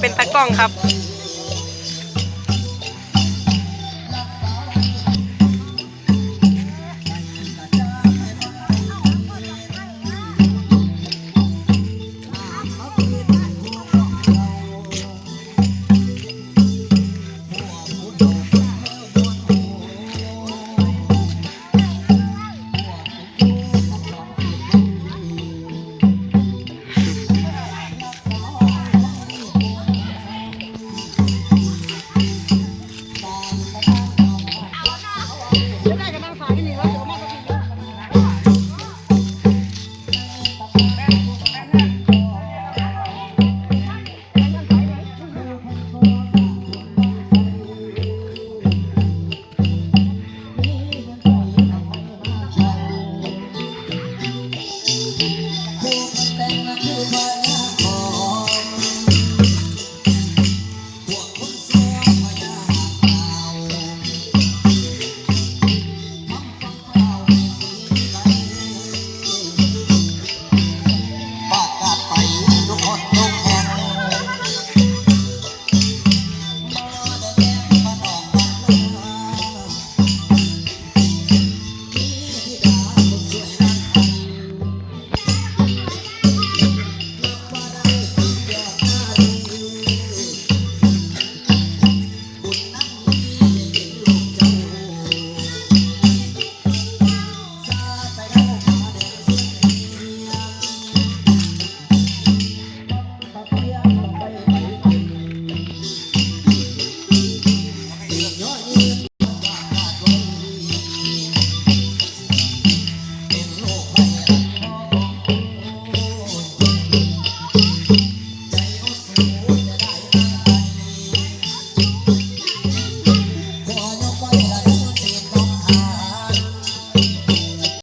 เป็นตากล้องครับ 那个，那个啥 Gracias.